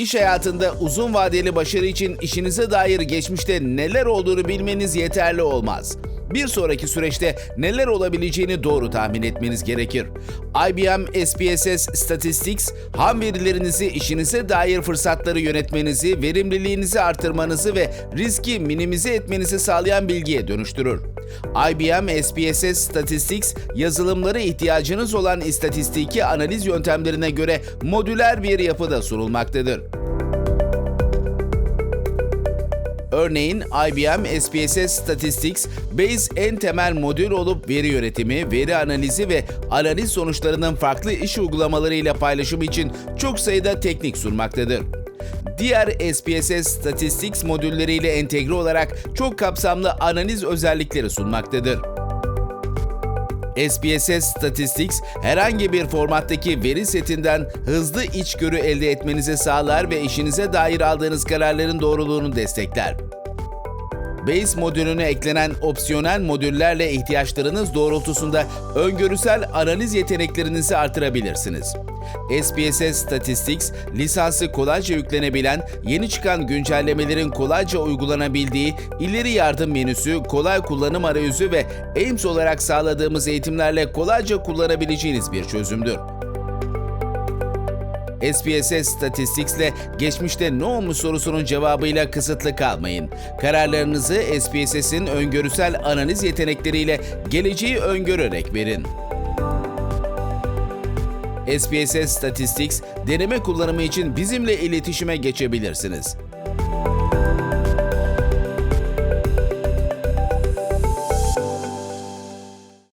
İş hayatında uzun vadeli başarı için işinize dair geçmişte neler olduğunu bilmeniz yeterli olmaz. Bir sonraki süreçte neler olabileceğini doğru tahmin etmeniz gerekir. IBM SPSS Statistics, ham verilerinizi işinize dair fırsatları yönetmenizi, verimliliğinizi artırmanızı ve riski minimize etmenizi sağlayan bilgiye dönüştürür. IBM SPSS Statistics, yazılımları ihtiyacınız olan istatistiki analiz yöntemlerine göre modüler bir yapıda sunulmaktadır. Örneğin IBM SPSS Statistics, Base en temel modül olup veri yönetimi, veri analizi ve analiz sonuçlarının farklı iş uygulamaları ile paylaşımı için çok sayıda teknik sunmaktadır. Diğer SPSS Statistics modülleriyle entegre olarak çok kapsamlı analiz özellikleri sunmaktadır. SPSS Statistics herhangi bir formattaki veri setinden hızlı içgörü elde etmenizi sağlar ve işinize dair aldığınız kararların doğruluğunu destekler. Base modülüne eklenen opsiyonel modüllerle ihtiyaçlarınız doğrultusunda öngörüsel analiz yeteneklerinizi artırabilirsiniz. SPSS Statistics, lisansı kolayca yüklenebilen, yeni çıkan güncellemelerin kolayca uygulanabildiği, ileri yardım menüsü, kolay kullanım arayüzü ve Ames olarak sağladığımız eğitimlerle kolayca kullanabileceğiniz bir çözümdür. SPSS Statistics'le geçmişte ne olmuş sorusunun cevabıyla kısıtlı kalmayın. Kararlarınızı SPSS'in öngörüsel analiz yetenekleriyle geleceği öngörerek verin. SPSS Statistics deneme kullanımı için bizimle iletişime geçebilirsiniz.